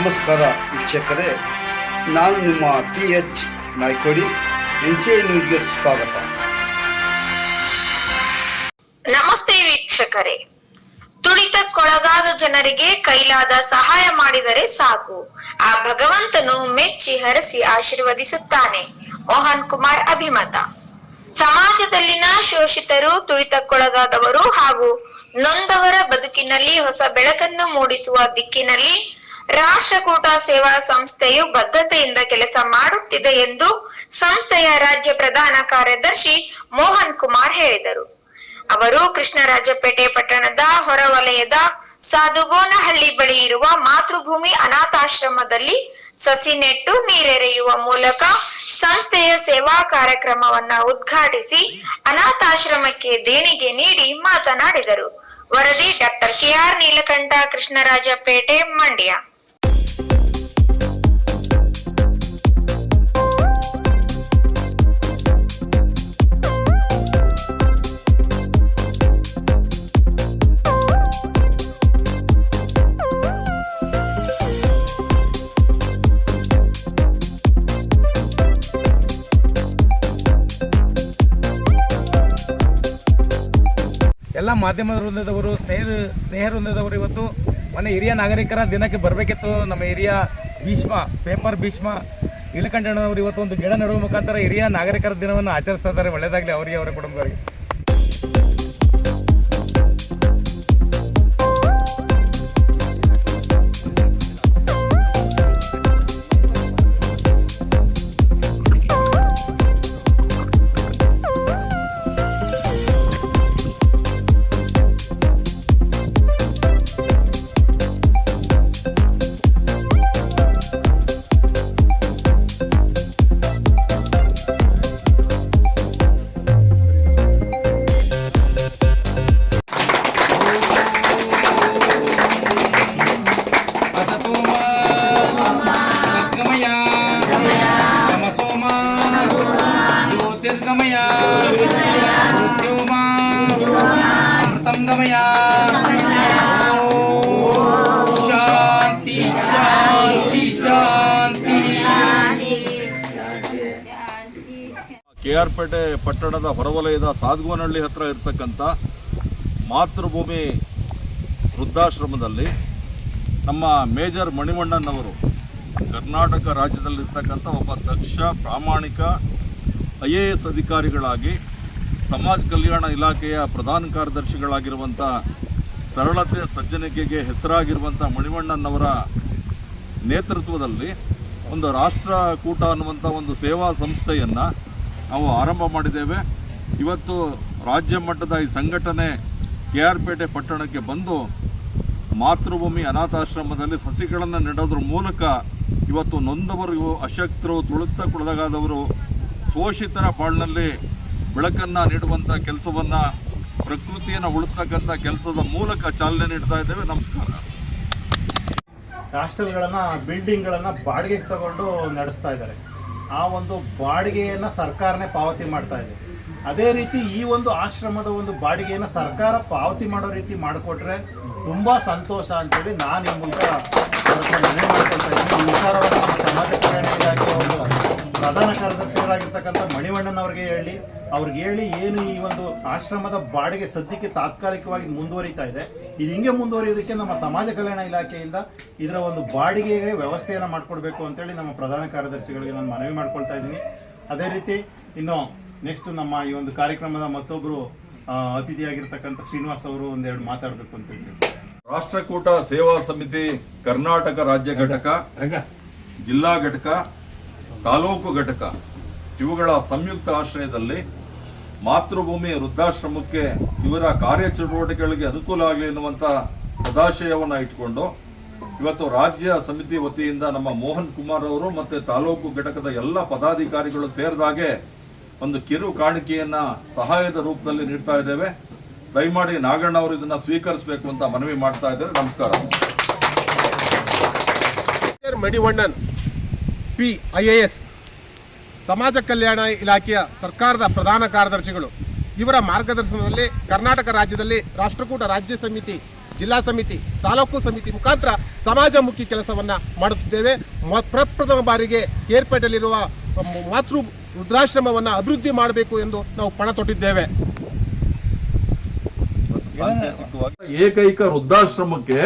ನಮಸ್ಕಾರ ವೀಕ್ಷಕರೇ, ನಾನು ನಿಮ್ಮ P H Naikodi, N C I ನ್ಯೂಸ್ಗೆ ಸ್ವಾಗತ. ನಮಸ್ತೆ ವೀಕ್ಷಕರೇ. ತುಳಿತಕ್ಕೊಳಗಾದ ಜನರಿಗೆ ಕೈಲಾದ ಸಹಾಯ ಮಾಡಿದರೆ ಸಾಕು. ಆ ಭಗವಂತನು ಮೆಚ್ಚಿ ಹರಸಿ ಆಶೀರ್ವದಿಸುತ್ತಾನೆ. ಮೋಹನ್ ಕುಮಾರ್ ಅಭಿಮತ. ಸಮಾಜದಲ್ಲಿನ ಶೋಷಿತರು ತುಳಿತಕ್ಕೊಳಗಾದವರು ಹಾಗೂ ನೊಂದವರ ಬದುಕಿನಲ್ಲಿ ಹೊಸ ಬೆಳಕನ್ನು ಮೂಡಿಸುವ ದಿಕ್ಕಿನಲ್ಲಿ ರಾಷ್ಟ್ರಕೂಟ ಸೇವಾ ಸಂಸ್ಥೆಯು ಬದ್ಧತೆಯಿಂದ ಕೆಲಸ ಮಾಡುತ್ತಿದೆ ಎಂದು ಸಂಸ್ಥೆಯ ರಾಜ್ಯ ಪ್ರಧಾನ ಕಾರ್ಯದರ್ಶಿ ಮೋಹನ್ ಕುಮಾರ್ ಹೇಳಿದರು. ಅವರು ಕೃಷ್ಣರಾಜಪೇಟೆ ಪಟ್ಟಣದ ಹೊರವಲಯದ ಸಾಧುಗೋನಹಳ್ಳಿ ಬಳಿ ಇರುವ ಮಾತೃಭೂಮಿ ಅನಾಥಾಶ್ರಮದಲ್ಲಿ ಸಸಿ ನೆಟ್ಟು ನೀರೆರೆಯುವ ಮೂಲಕ ಸಂಸ್ಥೆಯ ಸೇವಾ ಕಾರ್ಯಕ್ರಮವನ್ನ ಉದ್ಘಾಟಿಸಿ ಅನಾಥಾಶ್ರಮಕ್ಕೆ ದೇಣಿಗೆ ನೀಡಿ ಮಾತನಾಡಿದರು. ವರದಿ ಡಾಕ್ಟರ್ ಕೆಆರ್ ನೀಲಕಂಠ, ಕೃಷ್ಣರಾಜಪೇಟೆ, ಮಂಡ್ಯ. ಮಾಧ್ಯಮದ ವೃಂದದವರು ಸ್ನೇಹ ಸ್ನೇಹ ವೃಂದದವರು ಇವತ್ತು ಮೊನ್ನೆ ಹಿರಿಯ ನಾಗರಿಕರ ದಿನಕ್ಕೆ ಬರಬೇಕಿತ್ತು. ನಮ್ಮ ಹಿರಿಯ ಭೀಷ್ಮ, ಪೇಪರ್ ಭೀಷ್ಮ ನೀಲಕಂಠಣ್ಣನವರು ಇವತ್ತು ಒಂದು ಗಿಡ ನೆಡುವ ಮುಖಾಂತರ ಹಿರಿಯ ನಾಗರಿಕರ ದಿನವನ್ನು ಆಚರಿಸ್ತಾ ಇದ್ದಾರೆ. ಒಳ್ಳೆಯದಾಗಲಿ, ಅವರಿಗೆ, ಅವರ ಕುಟುಂಬದವರಿಗೆ ಆರ್ ಪೇಟೆ ಪಟ್ಟಣದ ಹೊರವಲಯದ ಸಾದ್ಗೋನಹಳ್ಳಿ ಹತ್ರ ಇರತಕ್ಕಂಥ ಮಾತೃಭೂಮಿ ವೃದ್ಧಾಶ್ರಮದಲ್ಲಿ ನಮ್ಮ ಮೇಜರ್ ಮಣಿಮಣ್ಣನವರು ಕರ್ನಾಟಕ ರಾಜ್ಯದಲ್ಲಿರ್ತಕ್ಕಂಥ ಒಬ್ಬ ದಕ್ಷ, ಪ್ರಾಮಾಣಿಕ ಐ ಎ ಎಸ್ ಅಧಿಕಾರಿಗಳಾಗಿ, ಸಮಾಜ ಕಲ್ಯಾಣ ಇಲಾಖೆಯ ಪ್ರಧಾನ ಕಾರ್ಯದರ್ಶಿಗಳಾಗಿರುವಂಥ ಸರಳತೆ ಸಜ್ಜನಿಕೆಗೆ ಹೆಸರಾಗಿರುವಂಥ ಮಣಿಮಣ್ಣನವರ ನೇತೃತ್ವದಲ್ಲಿ ಒಂದು ರಾಷ್ಟ್ರಕೂಟ ಅನ್ನುವಂಥ ಒಂದು ಸೇವಾ ಸಂಸ್ಥೆಯನ್ನು ನಾವು ಆರಂಭ ಮಾಡಿದ್ದೇವೆ. ಇವತ್ತು ರಾಜ್ಯ ಮಟ್ಟದ ಈ ಸಂಘಟನೆ ಕೆ ಆರ್ ಪೇಟೆ ಪಟ್ಟಣಕ್ಕೆ ಬಂದು ಮಾತೃಭೂಮಿ ಅನಾಥಾಶ್ರಮದಲ್ಲಿ ಸಸಿಗಳನ್ನು ನೆಡೋದ್ರ ಮೂಲಕ ಇವತ್ತು ನೊಂದವರು ಅಶಕ್ತರು ತುಳಿತಕ್ಕೊಳಗಾದವರು ಶೋಷಿತರ ಬಾಳಿನಲ್ಲಿ ಬೆಳಕನ್ನು ನೀಡುವಂಥ ಕೆಲಸವನ್ನು, ಪ್ರಕೃತಿಯನ್ನು ಉಳಿಸ್ತಕ್ಕಂಥ ಕೆಲಸದ ಮೂಲಕ ಚಾಲನೆ ನೀಡ್ತಾ ಇದ್ದೇವೆ. ನಮಸ್ಕಾರ. ಹಾಸ್ಟೆಲ್ಗಳನ್ನು ಬಿಲ್ಡಿಂಗ್ಗಳನ್ನು ಬಾಡಿಗೆಗೆ ತಗೊಂಡು ನಡೆಸ್ತಾ ಇದ್ದಾರೆ. ಆ ಒಂದು ಬಾಡಿಗೆಯನ್ನು ಸರ್ಕಾರನೇ ಪಾವತಿ ಮಾಡ್ತಾ ಇದೆ. ಅದೇ ರೀತಿ ಈ ಒಂದು ಆಶ್ರಮದ ಒಂದು ಬಾಡಿಗೆಯನ್ನು ಸರ್ಕಾರ ಪಾವತಿ ಮಾಡೋ ರೀತಿ ಮಾಡಿಕೊಟ್ರೆ ತುಂಬ ಸಂತೋಷ ಅಂತೇಳಿ ನಾನು ಈ ಮೂಲಕ ವಿಚಾರವನ್ನು ನಮ್ಮ ಪ್ರಧಾನ ಕಾರ್ಯದರ್ಶಿಗಳಾಗಿರ್ತಕ್ಕಂಥ ಮಣಿವಣ್ಣನವ್ರಿಗೆ ಹೇಳಿ ಅವ್ರಿಗೆ ಹೇಳಿ ಏನು ಈ ಒಂದು ಆಶ್ರಮದ ಬಾಡಿಗೆ ಸದ್ಯಕ್ಕೆ ತಾತ್ಕಾಲಿಕವಾಗಿ ಮುಂದುವರಿತಾ ಇದೆ. ಇದು ಹಿಂಗೆ ಮುಂದುವರಿಯೋದಕ್ಕೆ ನಮ್ಮ ಸಮಾಜ ಕಲ್ಯಾಣ ಇಲಾಖೆಯಿಂದ ಇದರ ಒಂದು ಬಾಡಿಗೆಗೆ ವ್ಯವಸ್ಥೆಯನ್ನು ಮಾಡಿಕೊಡ್ಬೇಕು ಅಂತೇಳಿ ನಮ್ಮ ಪ್ರಧಾನ ಕಾರ್ಯದರ್ಶಿಗಳಿಗೆ ನಾನು ಮನವಿ ಮಾಡ್ಕೊಳ್ತಾ ಇದ್ದೀನಿ. ಅದೇ ರೀತಿ ಇನ್ನು ನೆಕ್ಸ್ಟ್ ನಮ್ಮ ಈ ಒಂದು ಕಾರ್ಯಕ್ರಮದ ಮತ್ತೊಬ್ಬರು ಅತಿಥಿಯಾಗಿರ್ತಕ್ಕಂಥ ಶ್ರೀನಿವಾಸ್ ಅವರು ಒಂದೆರಡು ಮಾತಾಡಬೇಕು ಅಂತ ಹೇಳ್ತೀನಿ. ರಾಷ್ಟ್ರಕೂಟ ಸೇವಾ ಸಮಿತಿ ಕರ್ನಾಟಕ ರಾಜ್ಯ ಘಟಕ ಜಿಲ್ಲಾ ಘಟಕ ತಾಲೂಕು ಘಟಕ, ಇವುಗಳ ಸಂಯುಕ್ತ ಆಶ್ರಯದಲ್ಲಿ ಮಾತೃಭೂಮಿ ವೃದ್ಧಾಶ್ರಮಕ್ಕೆ ಇವರ ಕಾರ್ಯಚಟುವಟಿಕೆಗಳಿಗೆ ಅನುಕೂಲ ಆಗಲಿ ಎನ್ನುವಂಥ ಸದಾಶಯವನ್ನು ಇಟ್ಕೊಂಡು ಇವತ್ತು ರಾಜ್ಯ ಸಮಿತಿ ವತಿಯಿಂದ ನಮ್ಮ ಮೋಹನ್ ಕುಮಾರ್ ಅವರು ಮತ್ತೆ ತಾಲೂಕು ಘಟಕದ ಎಲ್ಲ ಪದಾಧಿಕಾರಿಗಳು ಸೇರಿದಾಗೆ ಒಂದು ಕಿರು ಕಾಣಿಕೆಯನ್ನು ಸಹಾಯದ ರೂಪದಲ್ಲಿ ನೀಡ್ತಾ ಇದ್ದೇವೆ. ದಯಮಾಡಿ ನಾಗಣ್ಣ ಅವರು ಇದನ್ನ ಸ್ವೀಕರಿಸಬೇಕು ಅಂತ ಮನವಿ ಮಾಡ್ತಾ ಇದ್ದಾರೆ ನಮಸ್ಕಾರ. Madivannan P, I A S, ಸಮಾಜ ಕಲ್ಯಾಣ ಇಲಾಖೆಯ ಸರ್ಕಾರದ ಪ್ರಧಾನ ಕಾರ್ಯದರ್ಶಿಗಳು. ಇವರ ಮಾರ್ಗದರ್ಶನದಲ್ಲಿ ಕರ್ನಾಟಕ ರಾಜ್ಯದಲ್ಲಿ ರಾಷ್ಟ್ರಕೂಟ ರಾಜ್ಯ ಸಮಿತಿ, ಜಿಲ್ಲಾ ಸಮಿತಿ, ತಾಲೂಕು ಸಮಿತಿ ಮುಖಾಂತರ ಸಮಾಜಮುಖಿ ಕೆಲಸವನ್ನ ಮಾಡುತ್ತಿದ್ದೇವೆ. ಪ್ರಪ್ರಥಮ ಬಾರಿಗೆ ಏರ್ಪೇಟೆಯಲ್ಲಿರುವ ಮಾತೃ ವೃದ್ಧಾಶ್ರಮವನ್ನು ಅಭಿವೃದ್ಧಿ ಮಾಡಬೇಕು ಎಂದು ನಾವು ಪಣ ತೊಟ್ಟಿದ್ದೇವೆ. ಏಕೈಕ ವೃದ್ಧಾಶ್ರಮಕ್ಕೆ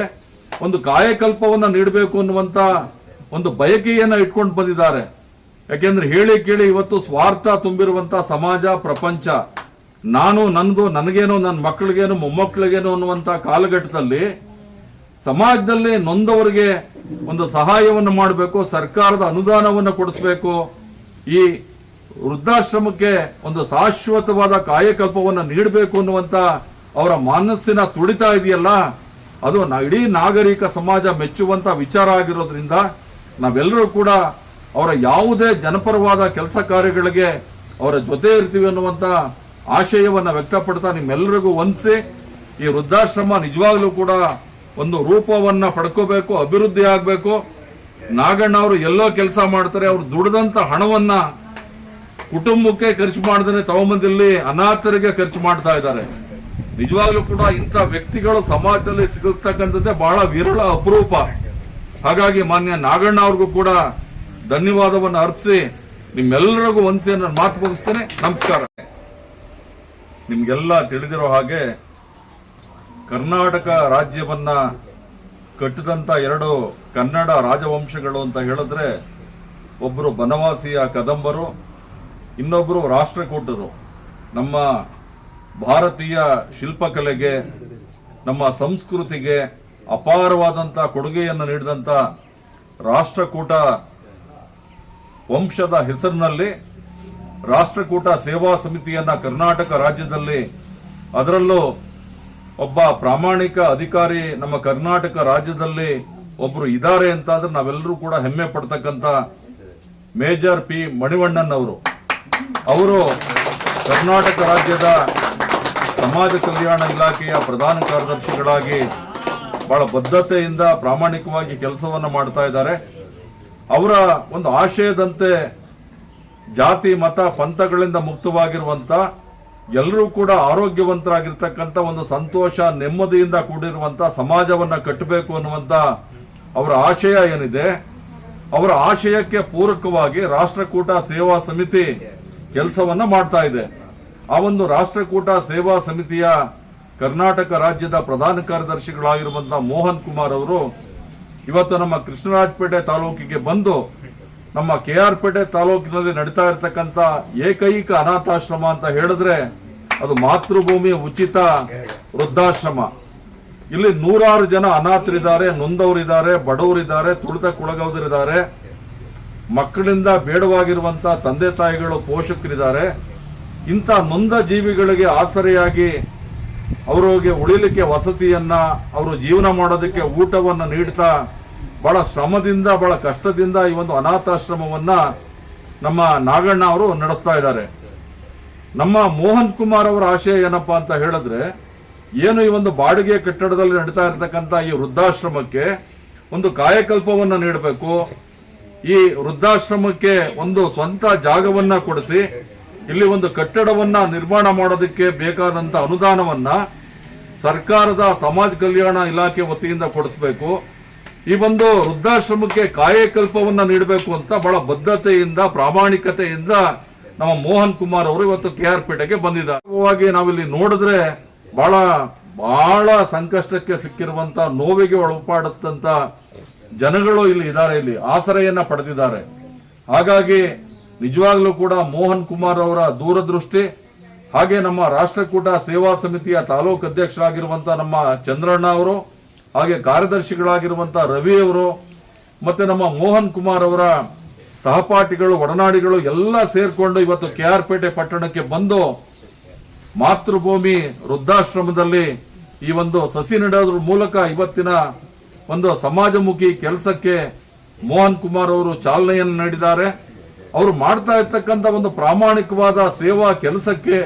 ಒಂದು ಕಾಯಕಲ್ಪವನ್ನು ನೀಡಬೇಕು ಅನ್ನುವಂತ ಒಂದು ಬಯಕೆಯನ್ನ ಇಟ್ಕೊಂಡು ಬಂದಿದ್ದಾರೆ. ಯಾಕೆಂದ್ರೆ ಹೇಳಿ ಕೇಳಿ ಇವತ್ತು ಸ್ವಾರ್ಥ ತುಂಬಿರುವಂತ ಸಮಾಜ, ಪ್ರಪಂಚ, ನಾನು ನನ್ನದು ನನಗೇನೋ ನನ್ನ ಮಕ್ಕಳಿಗೇನು, ಮೊಮ್ಮಕ್ಕಳಿಗೇನೋ ಅನ್ನುವಂತ ಕಾಲಘಟ್ಟದಲ್ಲಿ ಸಮಾಜದಲ್ಲಿ ನೊಂದವರಿಗೆ ಒಂದು ಸಹಾಯವನ್ನು ಮಾಡಬೇಕು, ಸರ್ಕಾರದ ಅನುದಾನವನ್ನು ಕೊಡಿಸಬೇಕು, ಈ ವೃದ್ಧಾಶ್ರಮಕ್ಕೆ ಒಂದು ಶಾಶ್ವತವಾದ ಕಾಯಕಲ್ಪವನ್ನು ನೀಡಬೇಕು ಅನ್ನುವಂತ ಅವರ ಮನಸ್ಸಿನ ತುಡಿತ ಇದೆಯಲ್ಲ, ಅದು ಇಡೀ ನಾಗರಿಕ ಸಮಾಜ ಮೆಚ್ಚುವಂತ ವಿಚಾರ ಆಗಿರೋದ್ರಿಂದ ನಾವೆಲ್ಲರೂ ಕೂಡ ಅವರ ಯಾವುದೇ ಜನಪರವಾದ ಕೆಲಸ ಕಾರ್ಯಗಳಿಗೆ ಅವರ ಜೊತೆ ಇರ್ತೀವಿ ಅನ್ನುವಂಥ ಆಶಯವನ್ನು ವ್ಯಕ್ತಪಡ್ತಾ ನಿಮ್ಮೆಲ್ಲರಿಗೂ ವಂದಿಸಿ ಈ ವೃದ್ಧಾಶ್ರಮ ನಿಜವಾಗ್ಲೂ ಕೂಡ ಒಂದು ರೂಪವನ್ನು ಪಡ್ಕೋಬೇಕು, ಅಭಿವೃದ್ಧಿ ಆಗಬೇಕು. ನಾಗಣ್ಣ ಅವರು ಎಲ್ಲೋ ಕೆಲಸ ಮಾಡ್ತಾರೆ, ಅವರು ದುಡಿದಂಥ ಹಣವನ್ನು ಕುಟುಂಬಕ್ಕೆ ಖರ್ಚು ಮಾಡಿದ್ರೆ ತಗೊಂಬಂದಿಲ್ಲಿ ಅನಾಥರಿಗೆ ಖರ್ಚು ಮಾಡ್ತಾ ಇದ್ದಾರೆ. ನಿಜವಾಗ್ಲೂ ಕೂಡ ಇಂಥ ವ್ಯಕ್ತಿಗಳು ಸಮಾಜದಲ್ಲಿ ಸಿಗತಕ್ಕಂಥದ್ದೇ ಬಹಳ ವಿರಳ ಅಪರೂಪ. ಹಾಗಾಗಿ ಮಾನ್ಯ ನಾಗಣ್ಣ ಅವ್ರಿಗೂ ಕೂಡ ಧನ್ಯವಾದವನ್ನು ಅರ್ಪಿಸಿ ನಿಮ್ಮೆಲ್ಲರಿಗೂ ಒಂದ್ಸಿ ನಾನು ಮಾತು ಮುಗಿಸ್ತೇನೆ. ನಮಸ್ಕಾರ. ನಿಮ್ಗೆಲ್ಲ ತಿಳಿದಿರೋ ಹಾಗೆ ಕರ್ನಾಟಕ ರಾಜ್ಯವನ್ನ ಕಟ್ಟಿದಂತ ಎರಡು ಕನ್ನಡ ರಾಜವಂಶಗಳು ಅಂತ ಹೇಳಿದ್ರೆ ಒಬ್ಬರು ಬನವಾಸಿಯ ಕದಂಬರು ಇನ್ನೊಬ್ಬರು ರಾಷ್ಟ್ರಕೂಟರು. ನಮ್ಮ ಭಾರತೀಯ ಶಿಲ್ಪಕಲೆಗೆ, ನಮ್ಮ ಸಂಸ್ಕೃತಿಗೆ ಅಪಾರವಾದಂತ ಕೊಡುಗೆಯನ್ನು ನೀಡಿದಂತ ರಾಷ್ಟ್ರಕೂಟ ವಂಶದ ಹೆಸರಿನಲ್ಲಿ ರಾಷ್ಟ್ರಕೂಟ ಸೇವಾ ಸಮಿತಿಯನ್ನ ಕರ್ನಾಟಕ ರಾಜ್ಯದಲ್ಲಿ ಅದರಲ್ಲೂ ಒಬ್ಬ ಪ್ರಾಮಾಣಿಕ ಅಧಿಕಾರಿ ನಮ್ಮ ಕರ್ನಾಟಕ ರಾಜ್ಯದಲ್ಲಿ ಒಬ್ರು ಇದ್ದಾರೆ ಅಂತ ನಾವೆಲ್ಲರೂ ಕೂಡ ಹೆಮ್ಮೆ ಪಡ್ತಕ್ಕಂತ ಮೇಜರ್ ಪಿ ಮಣಿವಣ್ಣನ್ ಅವರು ಅವರು ಕರ್ನಾಟಕ ರಾಜ್ಯದ ಸಮಾಜ ಕಲ್ಯಾಣ ಇಲಾಖೆಯ ಪ್ರಧಾನ ಕಾರ್ಯದರ್ಶಿಗಳಾಗಿ ಬಹಳ ಬದ್ಧತೆಯಿಂದ ಪ್ರಾಮಾಣಿಕವಾಗಿ ಕೆಲಸವನ್ನು ಮಾಡ್ತಾ ಇದ್ದಾರೆ. ಅವರ ಒಂದು ಆಶಯದಂತೆ ಜಾತಿ, ಮತ, ಪಂಥಗಳಿಂದ ಮುಕ್ತವಾಗಿರುವಂತ ಎಲ್ಲರೂ ಕೂಡ ಆರೋಗ್ಯವಂತರಾಗಿರ್ತಕ್ಕಂಥ ಒಂದು ಸಂತೋಷ, ನೆಮ್ಮದಿಯಿಂದ ಕೂಡಿರುವಂತ ಸಮಾಜವನ್ನ ಕಟ್ಟಬೇಕು ಅನ್ನುವಂತ ಅವರ ಆಶಯ ಏನಿದೆ, ಅವರ ಆಶಯಕ್ಕೆ ಪೂರಕವಾಗಿ ರಾಷ್ಟ್ರಕೂಟ ಸೇವಾ ಸಮಿತಿ ಕೆಲಸವನ್ನ ಮಾಡ್ತಾ ಇದೆ. ಆ ಒಂದು ರಾಷ್ಟ್ರಕೂಟ ಸೇವಾ ಸಮಿತಿಯ ಕರ್ನಾಟಕ ರಾಜ್ಯದ ಪ್ರಧಾನ ಕಾರ್ಯದರ್ಶಿಗಳಾಗಿರುವಂತಹ ಮೋಹನ್ ಕುಮಾರ್ ಅವರು ಇವತ್ತು ನಮ್ಮ ಕೃಷ್ಣರಾಜಪೇಟೆ ತಾಲೂಕಿಗೆ ಬಂದು ನಮ್ಮ ಕೆ ಆರ್ ಪೇಟೆ ತಾಲೂಕಿನಲ್ಲಿ ನಡೀತಾ ಇರತಕ್ಕಂತ ಏಕೈಕ ಅನಾಥಾಶ್ರಮ ಅಂತ ಹೇಳಿದ್ರೆ ಅದು ಮಾತೃಭೂಮಿ ಉಚಿತ ವೃದ್ಧಾಶ್ರಮ. ಇಲ್ಲಿ ನೂರಾರು ಜನ ಅನಾಥರಿದ್ದಾರೆ, ನೊಂದವರಿದ್ದಾರೆ, ಬಡವರಿದ್ದಾರೆ ತುಳಿತಕ್ಕೊಳಗಾದರಿದ್ದಾರೆ ಮಕ್ಕಳಿಂದ ಬೇಡವಾಗಿರುವಂತಹ ತಂದೆ ತಾಯಿಗಳು ಪೋಷಕರಿದ್ದಾರೆ. ಇಂಥ ನೊಂದ ಜೀವಿಗಳಿಗೆ ಆಸರೆಯಾಗಿ ಅವರಿಗೆ ಉಳಿಲಿಕ್ಕೆ ವಸತಿಯನ್ನ, ಅವರು ಜೀವನ ಮಾಡೋದಕ್ಕೆ ಊಟವನ್ನ ನೀಡ್ತಾ ಬಹಳ ಶ್ರಮದಿಂದ, ಬಹಳ ಕಷ್ಟದಿಂದ ಈ ಒಂದು ಅನಾಥಾಶ್ರಮವನ್ನ ನಮ್ಮ ನಾಗಣ್ಣ ಅವರು ನಡೆಸ್ತಾ ಇದ್ದಾರೆ. ನಮ್ಮ ಮೋಹನ್ ಕುಮಾರ್ ಅವರ ಆಶಯ ಏನಪ್ಪಾ ಅಂತ ಹೇಳಿದ್ರೆ, ಏನು ಈ ಒಂದು ಬಾಡಿಗೆ ಕಟ್ಟಡದಲ್ಲಿ ನಡೀತಾ ಇರತಕ್ಕಂತ ಈ ವೃದ್ಧಾಶ್ರಮಕ್ಕೆ ಒಂದು ಕಾಯಕಲ್ಪವನ್ನ ನೀಡಬೇಕು. ಈ ವೃದ್ಧಾಶ್ರಮಕ್ಕೆ ಒಂದು ಸ್ವಂತ ಜಾಗವನ್ನ ಕೊಡಿಸಿ ಇಲ್ಲಿ ಒಂದು ಕಟ್ಟಡವನ್ನ ನಿರ್ಮಾಣ ಮಾಡೋದಕ್ಕೆ ಬೇಕಾದಂತ ಅನುದಾನವನ್ನ ಸರ್ಕಾರದ ಸಮಾಜ ಕಲ್ಯಾಣ ಇಲಾಖೆ ವತಿಯಿಂದ ಕೊಡಿಸಬೇಕು. ಈ ಒಂದು ವೃದ್ಧಾಶ್ರಮಕ್ಕೆ ಕಾಯಕಲ್ಪವನ್ನ ನೀಡಬೇಕು ಅಂತ ಬಹಳ ಬದ್ಧತೆಯಿಂದ ಪ್ರಾಮಾಣಿಕತೆಯಿಂದ ನಮ್ಮ ಮೋಹನ್ ಕುಮಾರ್ ಅವರು ಇವತ್ತು ಕೆ ಆರ್ ಪೇಟೆಗೆ ಬಂದಿದ್ದಾರೆ. ನಾವಿಲ್ಲಿ ನೋಡಿದ್ರೆ ಬಹಳ ಬಹಳ ಸಂಕಷ್ಟಕ್ಕೆ ಸಿಕ್ಕಿರುವಂತ, ನೋವಿಗೆ ಒಳಪಾಡುತ್ತಂತ ಜನಗಳು ಇಲ್ಲಿ ಇದ್ದಾರೆ, ಇಲ್ಲಿ ಆಸರೆಯನ್ನ ಪಡೆದಿದ್ದಾರೆ. ಹಾಗಾಗಿ ನಿಜವಾಗ್ಲೂ ಕೂಡ ಮೋಹನ್ ಕುಮಾರ್ ಅವರ ದೂರದೃಷ್ಟಿ, ಹಾಗೆ ನಮ್ಮ ರಾಷ್ಟ್ರಕೂಟ ಸೇವಾ ಸಮಿತಿಯ ತಾಲೂಕು ಅಧ್ಯಕ್ಷರಾಗಿರುವಂತ ನಮ್ಮ ಚಂದ್ರಣ್ಣ ಅವರು, ಹಾಗೆ ಕಾರ್ಯದರ್ಶಿಗಳಾಗಿರುವಂತ ರವಿ ಅವರು, ಮತ್ತೆ ನಮ್ಮ ಮೋಹನ್ ಕುಮಾರ್ ಅವರ ಸಹಪಾಠಿಗಳು, ಒಡನಾಡಿಗಳು ಎಲ್ಲ ಸೇರ್ಕೊಂಡು ಇವತ್ತು ಕೆ ಆರ್ ಪೇಟೆ ಪಟ್ಟಣಕ್ಕೆ ಬಂದು ಮಾತೃಭೂಮಿ ವೃದ್ಧಾಶ್ರಮದಲ್ಲಿ ಈ ಒಂದು ಸಸಿ ನೆಡೋದ್ರ ಮೂಲಕ ಇವತ್ತಿನ ಒಂದು ಸಮಾಜಮುಖಿ ಕೆಲಸಕ್ಕೆ ಮೋಹನ್ ಕುಮಾರ್ ಅವರು ಚಾಲನೆಯನ್ನು ನೀಡಿದ್ದಾರೆ. ಅವರು ಮಾಡ್ತಾ ಇರ್ತಕ್ಕಂಥ ಒಂದು ಪ್ರಾಮಾಣಿಕವಾದ ಸೇವಾ ಕೆಲಸಕ್ಕೆ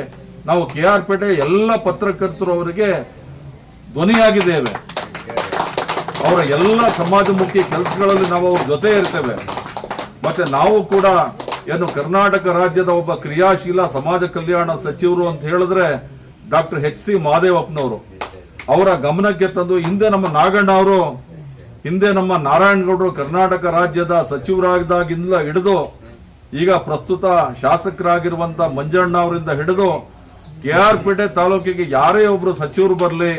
ನಾವು ಕೆ ಆರ್ ಪೇಟೆ ಎಲ್ಲ ಪತ್ರಕರ್ತರು ಅವರಿಗೆ ಧ್ವನಿಯಾಗಿದ್ದೇವೆ. ಅವರ ಎಲ್ಲ ಸಮಾಜಮುಖಿ ಕೆಲಸಗಳಲ್ಲಿ ನಾವು ಅವ್ರ ಜೊತೆ ಇರ್ತೇವೆ. ಮತ್ತೆ ನಾವು ಕೂಡ ಏನು ಕರ್ನಾಟಕ ರಾಜ್ಯದ ಒಬ್ಬ ಕ್ರಿಯಾಶೀಲ ಸಮಾಜ ಕಲ್ಯಾಣ ಸಚಿವರು ಅಂತ ಹೇಳಿದ್ರೆ ಡಾಕ್ಟರ್ ಎಚ್ ಸಿ ಮಹಾದೇವಪ್ಪನವರು ಅವರ ಗಮನಕ್ಕೆ ತಂದು ಹಿಂದೆ ನಮ್ಮ ನಾಗಣ್ಣ ಅವರು, ಹಿಂದೆ ನಮ್ಮ ನಾರಾಯಣಗೌಡರು ಕರ್ನಾಟಕ ರಾಜ್ಯದ ಸಚಿವರಾಗಿದ್ದಾಗಿಂದ ಹಿಡಿದು ಈಗ ಪ್ರಸ್ತುತ ಶಾಸಕರಾಗಿರುವಂತ ಮಂಜಣ್ಣ ಅವರಿಂದ ಹಿಡಿದು ಕೆ ಆರ್ ಪೇಟೆ ತಾಲೂಕಿಗೆ ಯಾರೇ ಒಬ್ರು ಸಚಿವರು ಬರಲಿ,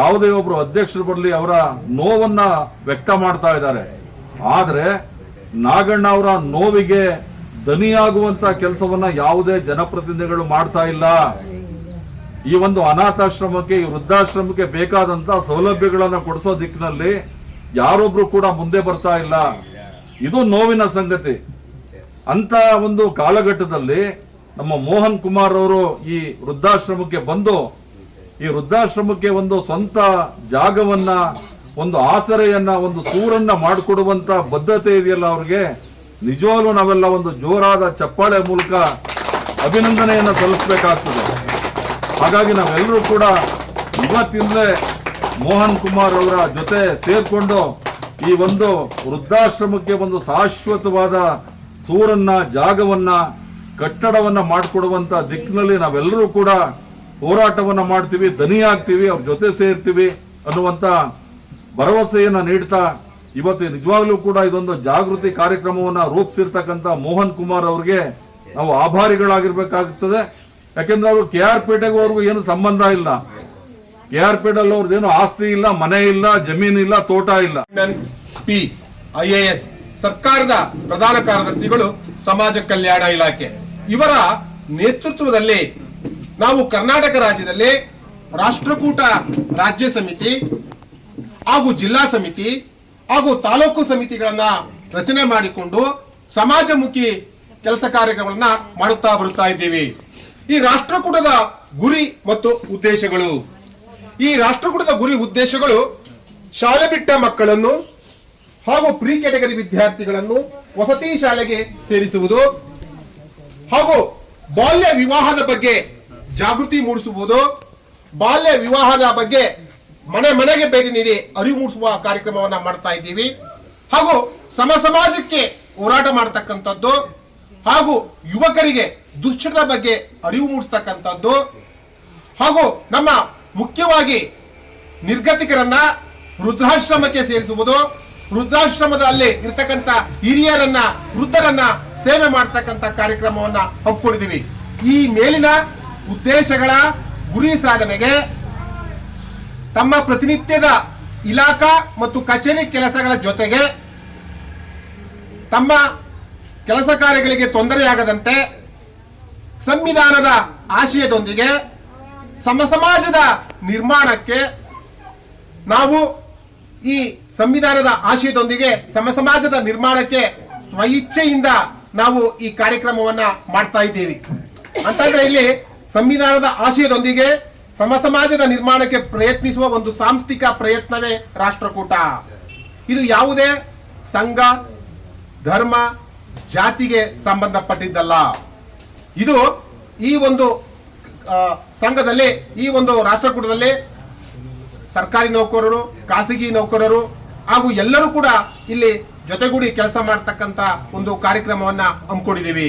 ಯಾವುದೇ ಒಬ್ರು ಅಧ್ಯಕ್ಷರು ಬರಲಿ ಅವರ ನೋವನ್ನ ವ್ಯಕ್ತ ಮಾಡ್ತಾ ಇದ್ದಾರೆ. ಆದ್ರೆ ನಾಗಣ್ಣ ಅವರ ನೋವಿಗೆ ದನಿಯಾಗುವಂತ ಕೆಲಸವನ್ನ ಯಾವುದೇ ಜನಪ್ರತಿನಿಧಿಗಳು ಮಾಡ್ತಾ ಇಲ್ಲ. ಈ ಒಂದು ಅನಾಥಾಶ್ರಮಕ್ಕೆ, ಈ ವೃದ್ಧಾಶ್ರಮಕ್ಕೆ ಬೇಕಾದಂತ ಸೌಲಭ್ಯಗಳನ್ನು ಕೊಡಿಸೋ ದಿಕ್ಕಿನಲ್ಲಿ ಯಾರೊಬ್ರು ಕೂಡ ಮುಂದೆ ಬರ್ತಾ ಇಲ್ಲ. ಇದು ನೋವಿನ ಸಂಗತಿ. ಅಂತ ಒಂದು ಕಾಲಘಟ್ಟದಲ್ಲಿ ನಮ್ಮ ಮೋಹನ್ ಕುಮಾರ್ ಅವರು ಈ ವೃದ್ಧಾಶ್ರಮಕ್ಕೆ ಬಂದು, ಈ ವೃದ್ಧಾಶ್ರಮಕ್ಕೆ ಒಂದು ಸ್ವಂತ ಜಾಗವನ್ನ, ಒಂದು ಆಸರೆಯನ್ನ, ಒಂದು ಸೂರನ್ನ ಮಾಡಿಕೊಡುವಂತ ಬದ್ಧತೆ ಇದೆಯಲ್ಲ ಅವ್ರಿಗೆ? ನಿಜವಾಗ್ಲೂ ನಾವೆಲ್ಲ ಒಂದು ಜೋರಾದ ಚಪ್ಪಾಳೆ ಮೂಲಕ ಅಭಿನಂದನೆಯನ್ನ ಸಲ್ಲಿಸಬೇಕಾಗ್ತದೆ. ಹಾಗಾಗಿ ನಾವೆಲ್ಲರೂ ಕೂಡ ಇವತ್ತಿಂದಲೇ ಮೋಹನ್ ಕುಮಾರ್ ಅವರ ಜೊತೆ ಸೇರಿಕೊಂಡು ಈ ಒಂದು ವೃದ್ಧಾಶ್ರಮಕ್ಕೆ ಒಂದು ಶಾಶ್ವತವಾದ ಸೂರನ್ನ, ಜಾಗವನ್ನ, ಕಟ್ಟಡವನ್ನ ಮಾಡಿಕೊಡುವಂತ ದಿಕ್ಕಿನಲ್ಲಿ ನಾವೆಲ್ಲರೂ ಕೂಡ ಹೋರಾಟವನ್ನ ಮಾಡ್ತೀವಿ ದನಿ ಆಗ್ತೀವಿ, ಅವ್ರ ಜೊತೆ ಸೇರ್ತೀವಿ ಅನ್ನುವಂತ ಭರವಸೆಯನ್ನ ನೀಡ್ತಾ ಇವತ್ತು ನಿಜವಾಗ್ಲೂ ಕೂಡ ಇದೊಂದು ಜಾಗೃತಿ ಕಾರ್ಯಕ್ರಮವನ್ನ ರೂಪಿಸಿರ್ತಕ್ಕಂಥ ಮೋಹನ್ ಕುಮಾರ್ ಅವರಿಗೆ ನಾವು ಆಭಾರಿಗಳಾಗಿರ್ಬೇಕಾಗುತ್ತದೆ ಯಾಕೆಂದ್ರೆ ಅವರು ಕೆ ಆರ್ ಪೇಟೆಗೂ ಅವ್ರಿಗೂ ಏನು ಸಂಬಂಧ ಇಲ್ಲ. ಕೆ ಆರ್ ಪೇಟೆಲ್ ಅವ್ರದ್ದೇನು ಆಸ್ತಿ ಇಲ್ಲ, ಮನೆ ಇಲ್ಲ, ಜಮೀನು ಇಲ್ಲ, ತೋಟ ಇಲ್ಲ. ಪಿ ಐಎಎಸ್ ಸರ್ಕಾರದ ಪ್ರಧಾನ ಕಾರ್ಯದರ್ಶಿಗಳು ಸಮಾಜ ಕಲ್ಯಾಣ ಇಲಾಖೆ. ಇವರ ನೇತೃತ್ವದಲ್ಲಿ ನಾವು ಕರ್ನಾಟಕ ರಾಜ್ಯದಲ್ಲಿ ರಾಷ್ಟ್ರಕೂಟ ರಾಜ್ಯ ಸಮಿತಿ ಹಾಗೂ ಜಿಲ್ಲಾ ಸಮಿತಿ ಹಾಗೂ ತಾಲೂಕು ಸಮಿತಿಗಳನ್ನ ರಚನೆ ಮಾಡಿಕೊಂಡು ಸಮಾಜಮುಖಿ ಕೆಲಸ ಕಾರ್ಯಗಳನ್ನ ಮಾಡುತ್ತಾ ಬರುತ್ತಾ ಇದ್ದೀವಿ. ಈ ರಾಷ್ಟ್ರಕೂಟದ ಗುರಿ ಮತ್ತು ಉದ್ದೇಶಗಳು. ಈ ರಾಷ್ಟ್ರಕೂಟದ ಗುರಿ ಉದ್ದೇಶಗಳು ಶಾಲೆ ಬಿಟ್ಟ ಮಕ್ಕಳನ್ನು ಹಾಗೂ ಪ್ರೀ ಕ್ಯಾಟಗರಿ ವಿದ್ಯಾರ್ಥಿಗಳನ್ನು ವಸತಿ ಶಾಲೆಗೆ ಸೇರಿಸುವುದು ಹಾಗೂ ಬಾಲ್ಯ ವಿವಾಹದ ಬಗ್ಗೆ ಜಾಗೃತಿ ಮೂಡಿಸುವುದು, ಬಾಲ್ಯ ವಿವಾಹದ ಬಗ್ಗೆ ಮನೆ ಮನೆಗೆ ಭೇಟಿ ನೀಡಿ ಅರಿವು ಮೂಡಿಸುವ ಕಾರ್ಯಕ್ರಮವನ್ನ ಮಾಡ್ತಾ ಇದ್ದೀವಿ. ಹಾಗೂ ಸಮ ಸಮಾಜಕ್ಕೆ ಹೋರಾಟ ಮಾಡತಕ್ಕಂಥದ್ದು ಹಾಗೂ ಯುವಕರಿಗೆ ದುಶ್ಚಟದ ಬಗ್ಗೆ ಅರಿವು ಮೂಡಿಸ್ತಕ್ಕಂಥದ್ದು ಹಾಗೂ ನಮ್ಮ ಮುಖ್ಯವಾಗಿ ನಿರ್ಗತಿಕರನ್ನ ವೃದ್ಧಾಶ್ರಮಕ್ಕೆ ಸೇರಿಸುವುದು. ವೃದ್ಧಾಶ್ರಮದಲ್ಲಿ ಇರ್ತಕ್ಕಂಥ ಹಿರಿಯರನ್ನ, ವೃದ್ಧರನ್ನ ಸೇವೆ ಮಾಡ್ತಕ್ಕಂಥ ಕಾರ್ಯಕ್ರಮವನ್ನ ಹಮ್ಮಿಕೊಂಡಿದ್ದೀವಿ ಈ ಮೇಲಿನ ಉದ್ದೇಶಗಳ ಗುರಿ ಸಾಧನೆಗೆ ತಮ್ಮ ಪ್ರತಿನಿತ್ಯದ ಇಲಾಖಾ ಮತ್ತು ಕಚೇರಿ ಕೆಲಸಗಳ ಜೊತೆಗೆ ತಮ್ಮ ಕೆಲಸ ಕಾರ್ಯಗಳಿಗೆ ತೊಂದರೆಯಾಗದಂತೆ ಸಂವಿಧಾನದ ಆಶಯದೊಂದಿಗೆ ಸಮಸಮಾಜದ ನಿರ್ಮಾಣಕ್ಕೆ ನಾವು ಈ ಸಂವಿಧಾನದ ಆಶಯದೊಂದಿಗೆ ಸಮ ಸಮಾಜದ ನಿರ್ಮಾಣಕ್ಕೆ ಸ್ವಇಚ್ಛೆಯಿಂದ ನಾವು ಈ ಕಾರ್ಯಕ್ರಮವನ್ನ ಮಾಡ್ತಾ ಇದ್ದೀವಿ. ಅಂತಂದ್ರೆ ಇಲ್ಲಿ ಸಂವಿಧಾನದ ಆಶಯದೊಂದಿಗೆ ಸಮ ಸಮಾಜದ ನಿರ್ಮಾಣಕ್ಕೆ ಪ್ರಯತ್ನಿಸುವ ಒಂದು ಸಾಂಸ್ಥಿಕ ಪ್ರಯತ್ನವೇ ರಾಷ್ಟ್ರಕೂಟ. ಇದು ಯಾವುದೇ ಸಂಘ, ಧರ್ಮ, ಜಾತಿಗೆ ಸಂಬಂಧಪಟ್ಟಿದ್ದಲ್ಲ. ಇದು ಈ ಒಂದು ಸಂಘದಲ್ಲಿ, ಈ ಒಂದು ರಾಷ್ಟ್ರಕೂಟದಲ್ಲಿ ಸರ್ಕಾರಿ ನೌಕರರು, ಖಾಸಗಿ ನೌಕರರು ಹಾಗೂ ಎಲ್ಲರೂ ಕೂಡ ಇಲ್ಲಿ ಜೊತೆಗೂಡಿ ಕೆಲಸ ಮಾಡತಕ್ಕಂತ ಒಂದು ಕಾರ್ಯಕ್ರಮವನ್ನ ಹಮ್ಮಿಕೊಂಡಿದ್ದೀವಿ.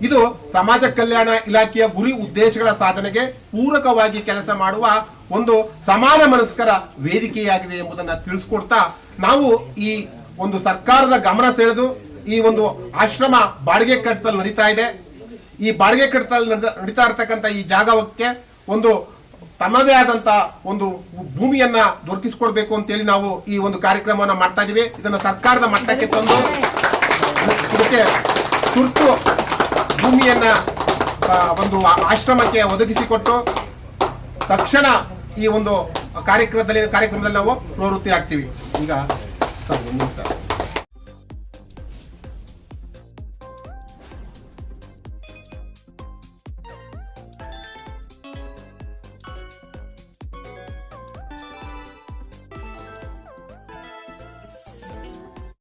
ಇದು ಸಮಾಜ ಕಲ್ಯಾಣ ಇಲಾಖೆಯ ಗುರಿ ಉದ್ದೇಶಗಳ ಸಾಧನೆಗೆ ಪೂರಕವಾಗಿ ಕೆಲಸ ಮಾಡುವ ಒಂದು ಸಮಾನ ಮನಸ್ಕರ ವೇದಿಕೆಯಾಗಿದೆ ಎಂಬುದನ್ನ ತಿಳಿಸ್ಕೊಡ್ತಾ ನಾವು ಈ ಒಂದು ಸರ್ಕಾರದ ಗಮನ ಸೆಳೆದು ಈ ಒಂದು ಆಶ್ರಮ ಬಾಡಿಗೆ ಕಟ್ಟದಲ್ಲಿ ನಡೀತಾ ಇದೆ. ಈ ಬಾಡಿಗೆ ಕಟ್ಟದಲ್ಲಿ ನಡೆ- ನಡೀತಾ ಇರತಕ್ಕಂತ ಈ ಜಾಗಕ್ಕೆ ಒಂದು ತಮ್ಮದೇ ಆದಂತ ಒಂದು ಭೂಮಿಯನ್ನ ದೊರಕಿಸಿಕೊಡ್ಬೇಕು ಅಂತೇಳಿ ನಾವು ಈ ಒಂದು ಕಾರ್ಯಕ್ರಮವನ್ನ ಮಾಡ್ತಾ ಇದೀವಿ ಇದನ್ನ ಸರ್ಕಾರದ ಮಟ್ಟಕ್ಕೆ ತಂದು ಇದಕ್ಕೆ ತುರ್ತು ಭೂಮಿಯನ್ನ ಒಂದು ಆಶ್ರಮಕ್ಕೆ ಒದಗಿಸಿಕೊಟ್ಟು ತಕ್ಷಣ ಈ ಒಂದು ಕಾರ್ಯಕ್ರಮದಲ್ಲಿ ಕಾರ್ಯಕ್ರಮದಲ್ಲಿ ನಾವು ಪ್ರವೃತ್ತಿ ಆಗ್ತೀವಿ ಈಗ.